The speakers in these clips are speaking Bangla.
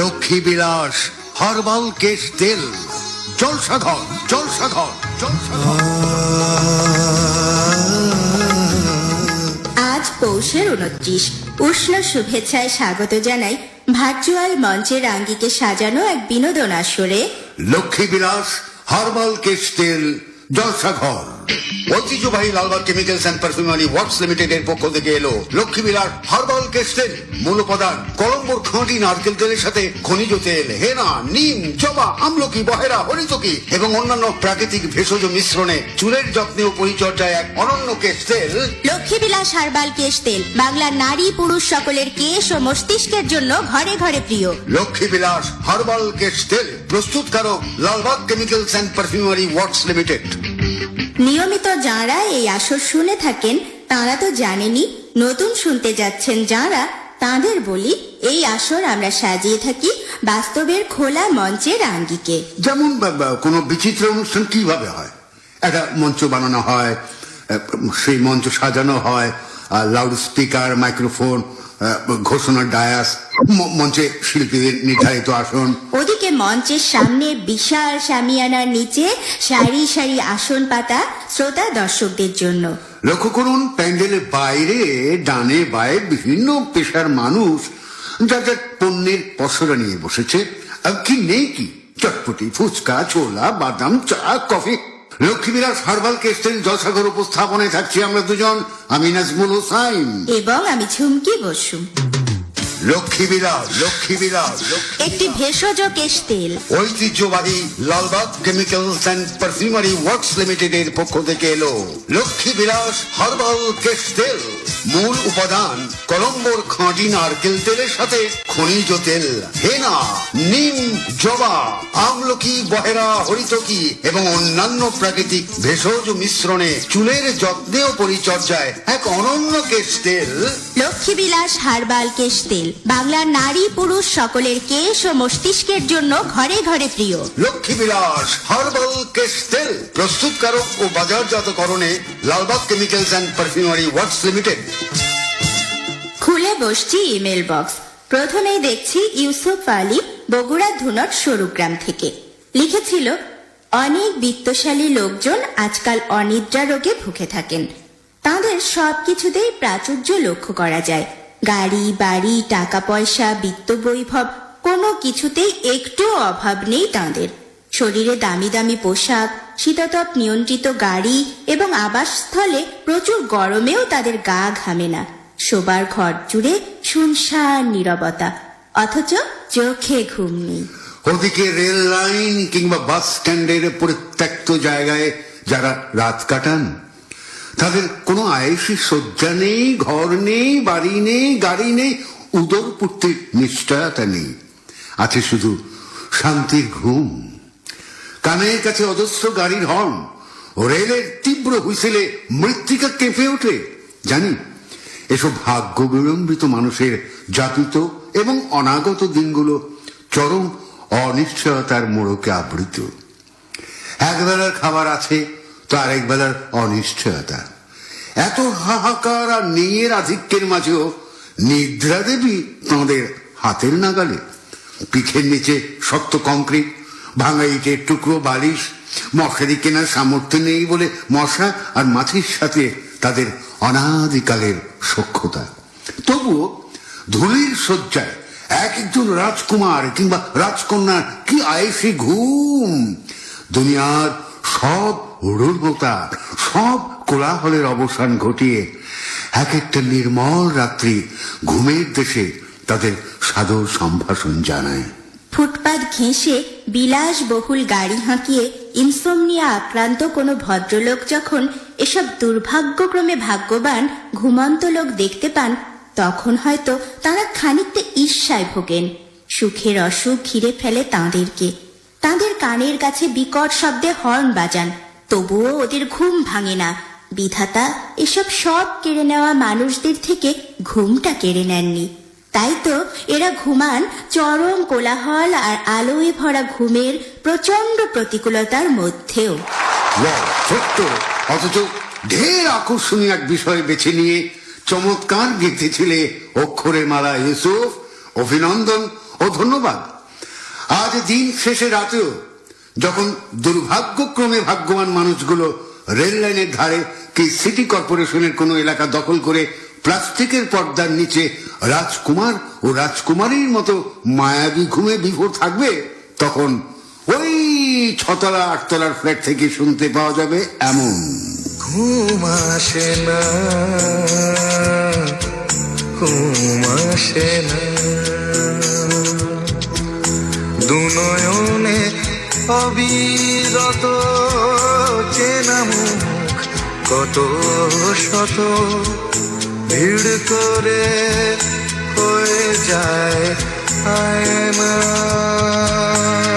লক্ষ্মী বিলাস হরবাল কেশ তেল জলসাঘর জলসাঘর আজ পৌষের উনত্রিশ। উষ্ণ শুভেচ্ছায় স্বাগত জানাই ভার্চুয়াল মঞ্চের আঙ্গিকে সাজানো এক বিনোদন আসরে। লক্ষ্মী বিলাস হরবাল কেশ তেল জলসাঘর ঐতিহ্যবাহী Lalbagh chemicals and perfumery works limited এর পক্ষ থেকে এলো লক্ষ্মী বিলাস হরবাল কেশ তেল মূল উপাদান কলম্বোর খাঁটি নারকেল তেলের সাথে খনিজ তেল হেনা নিম জবা আমলকি বহেরা হরিতকি এবং অন্যান্য প্রাকৃতিক ভেষজ মিশ্রণে চুলের যত্নে ও পরিচর্যায় এক অনন্য কেশ তেল। লক্ষ্মীবিলাস হারবাল কেশ তেল বাংলার নারী পুরুষ সকলের কেশ ও মস্তিষ্কের জন্য ঘরে ঘরে প্রিয়। লক্ষ্মী বিলাস হার্বাল কেশ তেল প্রস্তুতকারক Lalbagh chemicals and perfumery works limited নিয়মিত যাঁরা এই আসর শুনে থাকেন, তাঁরা তো জানেনই, নতুন শুনতে যাচ্ছেন যাঁরা, তাঁদের বলি, এই আসর আমরা সাজিয়ে থাকি বাস্তবের খোলা মঞ্চের আঙ্গিকে। যেমন কোনো বিচিত্র অনুষ্ঠান কীভাবে হয়? একটা মঞ্চ বানানো হয় সেই মঞ্চ সাজানো হয় লাউড স্পিকার মাইক্রোফোন ঘোষণার ডায়াস মঞ্চে শিল্পীদের নির্ধারিত আসন। ওদিকে মঞ্চের সামনে বিশাল সামিয়ানার নিচে সারি সারি আসন পাতা শ্রোতা দর্শকদের জন্য। লক্ষ্য করুন প্যান্ডেলের বাইরে ডানে বায়ে বিভিন্ন পেশার মানুষ যা যা পণ্যের পসরা নিয়ে বসেছে। আর কি নেই কি? চটপটি ফুচকা ছোলা বাদাম চা কফি। লক্ষ্মীবিলাস হারবাল কেস্টেন জলসাগর উপস্থাপনে থাকছি আমরা দুজন। আমি নাজমুল হোসাইন। এবং আমি ঝুমকি বসু। লক্ষ্মীবিলাস লক্ষ্মীবিলাস লক্ষ্মী- একটি ভেষজ কেশ তেল। ঐতিহ্যবাহী Lalbagh chemicals and perfumery works limited এর পক্ষ থেকে এলো লক্ষ্মী বিলাস হার্বাল কেশ তেল। মূল উপাদান কলম্বোর খাঁটি নারকেল তেলের সাথে খনিজ তেল। হেনা নিম জবা আমলকি বহেরা হরিতকি এবং অন্যান্য প্রাকৃতিক ভেষজ মিশ্রণে চুলের যত্নে ও পরিচর্যায় এক অনন্য কেশ তেল। লক্ষ্মীবিলাস হারবাল কেশ তেল। বাংলার নারী পুরুষ সকলের কেশ ও মস্তিষ্কের জন্য ঘরে ঘরে প্রিয়। লক্ষ্মী বিলাস হার্বাল কেশ তেল প্রস্তুতকারক ও বাজারজাতকরণে Lalbagh chemicals and perfumery works limited. খুলে বসছি ইমেল বক্স। প্রথমেই দেখছি ইউসুফ আলী বগুড়া ধুনট সরুগ্রাম থেকে। লিখেছিল অনেক বিত্তশালী লোকজন আজকাল অনিদ্রা রোগে ভুগে থাকেন। তাদের সবকিছুতেই প্রাচুর্য লক্ষ্য করা যায়। গাড়ি, বাড়ি টাকা পয়সা বিত্ত বৈভব, কোনো কিছুতেই একটু অভাব নেই তাঁদের। শরীরে দামি দামি পোশাক, শীততাপ নিয়ন্ত্রিত গাড়ি এবং আবাসস্থলে প্রচুর গরমেও তাদের গা ঘামে না। শোবার ঘর জুড়ে শুনশান নীরবতা, অথচ চোখে ঘুম নেই। ওদিকে রেল লাইন কিংবা বাস স্ট্যান্ডের পরিত্যক্ত জায়গায় যারা রাত কাটান তাদের কোনো আয়েসি শয্যা নেই, ঘর নেই, বাড়ি নেই, গাড়ি নেই উদর পূর্তির নিশ্চয়তা নেই। আছে শুধু শান্তির ঘুম। কানের কাছে অজস্র গাড়ির হর্ন। রেলের তীব্র হুইসেলে মৃত্তিকা কেঁপে ওঠে। জানি, এসব ভাগ্য বিলম্বিত মানুষের জাতিত এবং অনাগত দিনগুলো চরম অনিশ্চয়তার মোড়কে আবৃত। একবেলার খাবার আছে তো একবেলার অনিশ্চয়তা। এত হাহাকার আর নেয়ের আধিক্যের মাঝেও নিদ্রা দেবী তাঁদের হাতের নাগালে। পিঠের নিচে শক্ত কংক্রিট, ভাঙা ইটের টুকরো বালিশ, মশারি কেনার সামর্থ্য নেই বলে মশা আর মাছির সাথে তাদের অনাদিকালের সক্ষতা তবুও ধুলির শয্যায় এক একজন রাজকুমার কিংবা রাজকন্যার কি আয়েসি ঘুম? দুনিয়ার সব রূঢ়তা সব কোলাহলের অবসান ঘটিয়ে এক একটা নির্মল রাত্রি ঘুমের দেশে তাদের সাদর সম্ভাষণ জানায়। ফুটপাত ঘেঁষে বিলাস বহুল গাড়ি হাঁকিয়ে ইনসোমনিয়া আক্রান্ত কোনো ভদ্রলোক যখন এসব দুর্ভাগ্যক্রমে ভাগ্যবান ঘুমন্ত লোক দেখতে পান, তখন হয়তো তারা খানিকটা ঈর্ষায় ভোগেন। সুখের অসুখ ঘিরে ফেলে তাঁদেরকে। তাঁদের কানের কাছে বিকট শব্দে হর্ন বাজান। তবুও ওদের ঘুম ভাঙে না। বিধাতা, এসব সব কেড়ে নেওয়া মানুষদের থেকে ঘুমটা কেড়ে নেননি। তাই তো এরা ঘুমান চরম কোলাহল আর আলোয় ভরা ঘুমের প্রচণ্ড প্রতিকূলতার মধ্যেও। অথচ ঢের আকর্ষণীয় এক বিষয় বেছে নিয়ে চমৎকার গেঁথেছিলে অক্ষরে মালা ইউসুফ। অভিনন্দন ও ধন্যবাদ। আজ দিন শেষে রাতেও যখন দুর্ভাগ্যক্রমে ভাগ্যবান মানুষগুলো রেল লাইনের ধারে কি সিটি কর্পোরেশনের কোনো এলাকা দখল করে প্লাস্টিকের পর্দার নিচে রাজকুমার ও রাজকুমারীর মতো মায়াবী ঘুমে বিভোর থাকবে, তখন ওই ছতলা আটতলার ফ্ল্যাট থেকে শুনতে পাওয়া যাবে এমন। ঘুম আসে না, ঘুম আসে না। দুনয়নে অবিরত চেনা মুখ কত শত ভিড় করে হয়ে যায় আয় ঘুম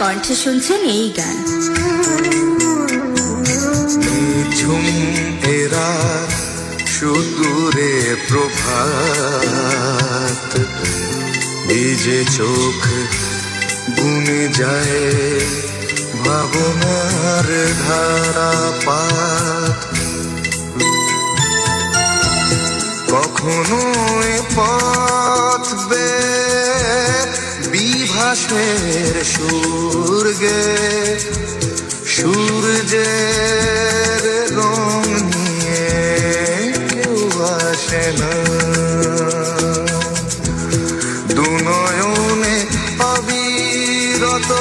কণ্ঠে শুনছেন এই গান। সুদূরে প্রভাত ভিজে চোখ গুনে যায় ভাবনার ধারাপাত। কখনো এ পথ বে বিভাসের সুরগে, সূর্যের রং নিয়ে কেউ আসে না। দুনয়নে অবিরত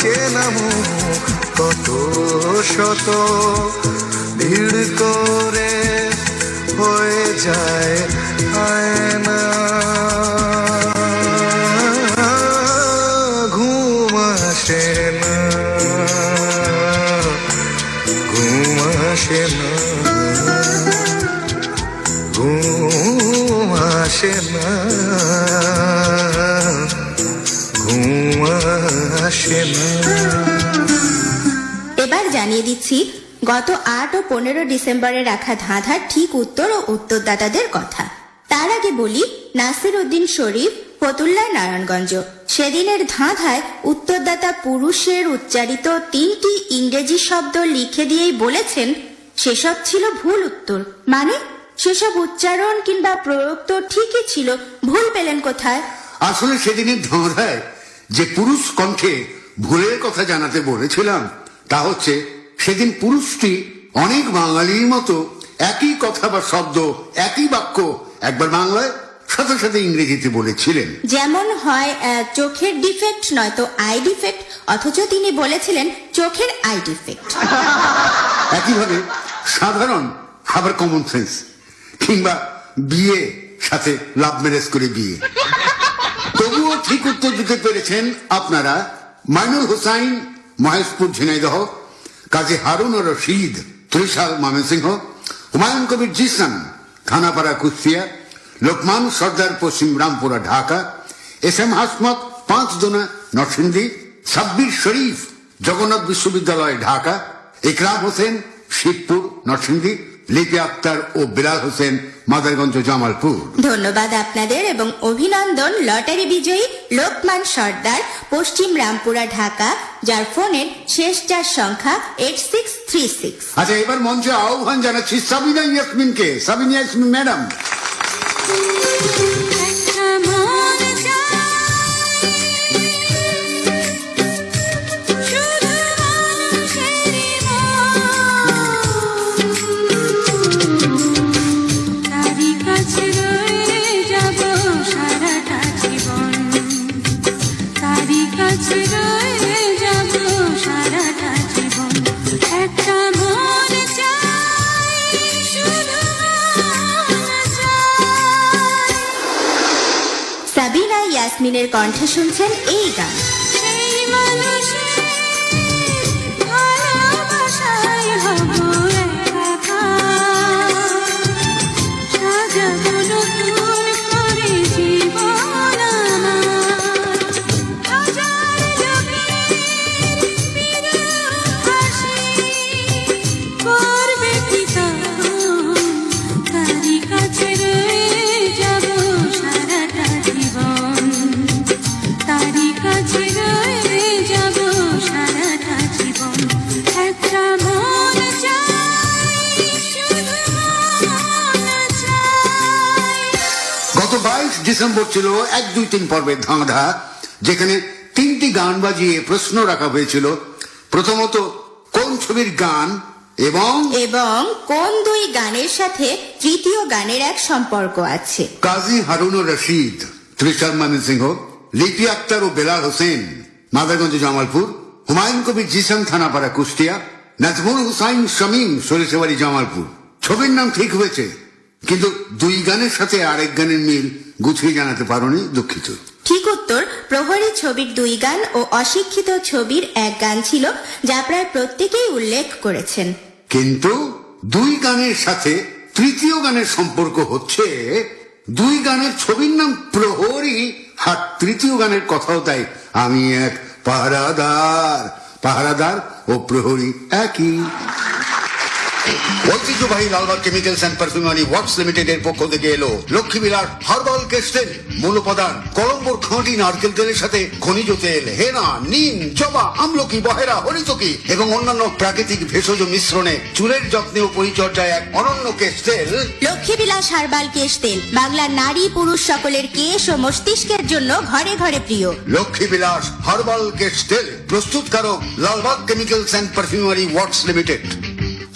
চেনা মুখ কত শত ভিড় করে হয়ে যায় আয়না। আসে না ঘুম আসে না ঘুম আসে না এবার জানিয়ে দিচ্ছি, গত আট ও পনেরো ডিসেম্বরে রাখা ধাঁধার ঠিক উত্তর ও উত্তরদাতাদের কথা। তার আগে বলি নাসির উদ্দিন শরীফ ফতুল্লা নারায়ণগঞ্জ। সেদিনের ধাঁধায় উত্তরদাতা পুরুষের উচ্চারিত তিনটি ইংরেজি শব্দ লিখে দিয়েই বলেছেন সেসব ছিল ভুল উত্তর। মানে সেসব উচ্চারণ কিংবা প্রয়োগ তো ঠিকই ছিল ভুল পেলেন কোথায়? আসলে সেদিনের ধাঁধায় যে পুরুষ কণ্ঠে ভুলের কথা জানাতে বলেছিলাম। তা হচ্ছে সেদিন পুরুষটি অনেক বাঙালির মতো একই কথা বা শব্দ একই বাক্য একবার বাংলায় সাথে সাথে ইংরেজিতে বলেছিলেন। যেমন হয় চোখের ডিফেক্ট নয়তো আই ডিফেক্ট অথচ তিনি বলেছিলেন চোখের আই ডিফেক্ট। একইভাবে সাধারণ আবার কমন সেন্স কিংবা বিয়ে সাথে লাভ ম্যারেজ করে বিয়ে। তবুও ঠিক উত্তর দিতে পেরেছেন আপনারা মাইনুল হুসাইন, মহেশপুর ঝিনাইদহ, কাজী হারুন ও রশিদ, ত্রিশাল ময়মনসিংহ হুমায়ুন কবির জিসান, থানাপাড়া কুষ্টিয়া, লোকমান সর্দার পশ্চিম রামপুরা ঢাকা, এস এম হাসমত পাঁচ জোনা নরসিংদী, সাব্বির শরীফ, জগন্নাথ বিশ্ববিদ্যালয় ঢাকা ইকরাম হোসেন শিবপুর নরসিংদী লিপি আক্তার ও বিলাল হোসেন মাদারগঞ্জ জামালপুর। ধন্যবাদ আপনাদের এবং অভিনন্দন লটারি বিজয়ী লোকমান সর্দার পশ্চিম রামপুরা ঢাকা যার ফোনের শেষ চার সংখ্যা এইট সিক্স থ্রি সিক্স আচ্ছা এবার মঞ্চে আহ্বান জানাচ্ছি সাবিনা ইয়াসমিনকে। সাবিনা ইয়াসমিন ম্যাডাম। সাবিনা ইয়াসমিনের কণ্ঠে শুনছেন এই গান। ডিসেম্বর ছিল এক দুই তিন পর্বের ধাঁধা যেখানে তিনটি গান বাজিয়ে প্রশ্ন রাখা হয়েছিল। প্রথমত কোন ছবির গান এবং এবং কোন দুই গানের সাথে তৃতীয় গানের এক সম্পর্ক আছে? কাজী হারুনুর রশিদ ত্রিশাল মামিন সিংহ লিপি আক্তার ও বেলাল হোসেন মাদারগঞ্জ জামালপুর হুমায়ুন কবির জিসান থানাপাড়া কুষ্টিয়া নাজমুল হুসাইন শামীম সরিষাবাড়ি জামালপুর। ছবির নাম ঠিক হয়েছে। কিন্তু দুই গানের সাথে আরেক গানের মিল গুছিয়ে জানাতে পারোনি দুঃখিত। ঠিক উত্তর প্রহরী ছবির দুই গান ও অশিক্ষিত ছবির এক গান ছিল যা প্রায় প্রত্যেকেই উল্লেখ করেছেন। কিন্তু দুই গানের সাথে তৃতীয় গানের সম্পর্ক হচ্ছে দুই গানের ছবির নাম প্রহরী আর তৃতীয় গানের কথাও তাই। আমি এক পাহারাদার পাহারাদার ও প্রহরী একই। ঐতিহ্যবাহী Lalbagh chemicals and perfumery works limited এর পক্ষ থেকে এলো? লক্ষ্মী বিলার হার্বাল কেস্টেল মূল উপাদান কলম্বোর খাঁটি নারকেল তেলের সাথে খনিজ তেল হেনা নিম জবা আমলকি বহেরা হরিতকি এবং অন্যান্য প্রাকৃতিক ভেষজ মিশ্রণে চুলের যত্নে ও পরিচর্যায় এক অনন্য কেস্টেল লক্ষ্মীবিলাস হারবাল কেশ তেল বাংলার নারী পুরুষ সকলের কেশ ও মস্তিষ্কের জন্য ঘরে ঘরে প্রিয়। লক্ষ্মী বিলাস হার্বাল কেস্টেল প্রস্তুতকারক Lalbagh chemicals and perfumery works limited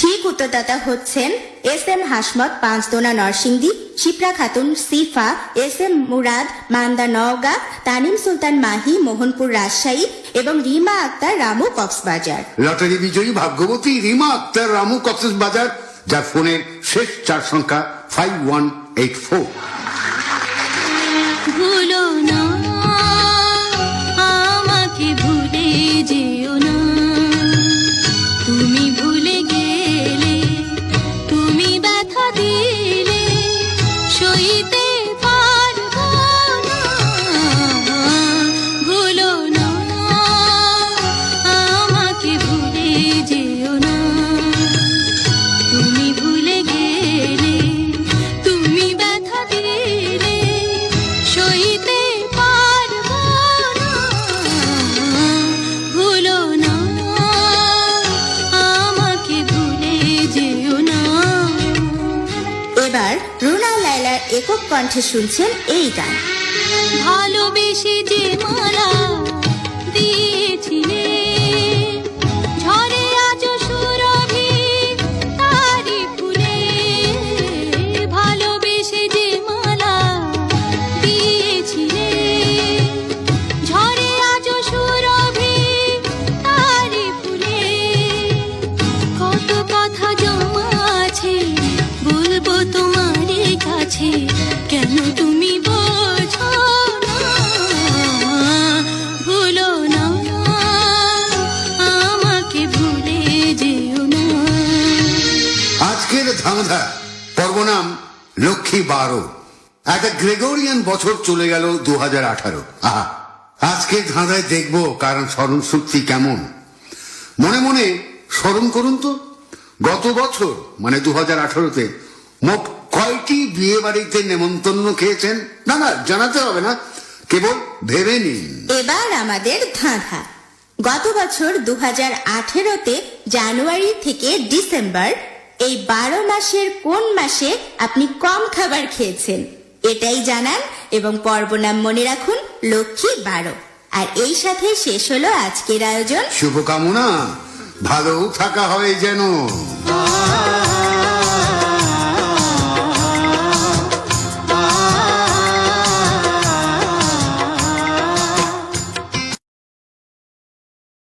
ঠিক উত্তরদাতা হচ্ছেন S M Hasmat, Panchdona Narsingdi, Shipra Khatun, Shifa, S M Murad, Manda Naogaon, Tanim Sultan Mahi, Mohanpur Rajshahi এবং রিমা আক্তার রামু কক্সবাজার। লটারি বিজয়ী ভাগ্যবতী রিমা আক্তার রামু কক্সবাজার, যার ফোনের শেষ চার সংখ্যা ফাইভ ওয়ান এইট ফোর একক কণ্ঠে শুনছেন এই গান। ভালোবেসে যে মালা দিয়েছিলে পর্ব নাম লক্ষ্মী বারো। একটা গ্রেগরিয়ান বছর চলে গেল দু হাজার আঠারো। আহা আজকের ধাঁধায় দেখব কারণ স্মরণ শক্তি কেমন। মনে মনে স্মরণ করুন তো, গত বছর মানে দু হাজার আঠারোতে, মোট কয়টি বিয়ে বাড়িতে নেমন্তন্ন খেয়েছেন? না না, জানাতে হবে না, কেবল ভেবে নিন। এবার আমাদের ধাঁধা। গত বছর দু হাজার আঠেরোতে জানুয়ারি থেকে ডিসেম্বর এই বারো মাসের কোন মাসে আপনি কম খাবার খেয়েছেন? এটাই জানান এবং পর্ব নাম মনে রাখুন, লক্ষ্মী বারো। আর এই সাথে শেষ হলো আজকের আয়োজন। শুভকামনা। ভালো থাকা হয় যেন।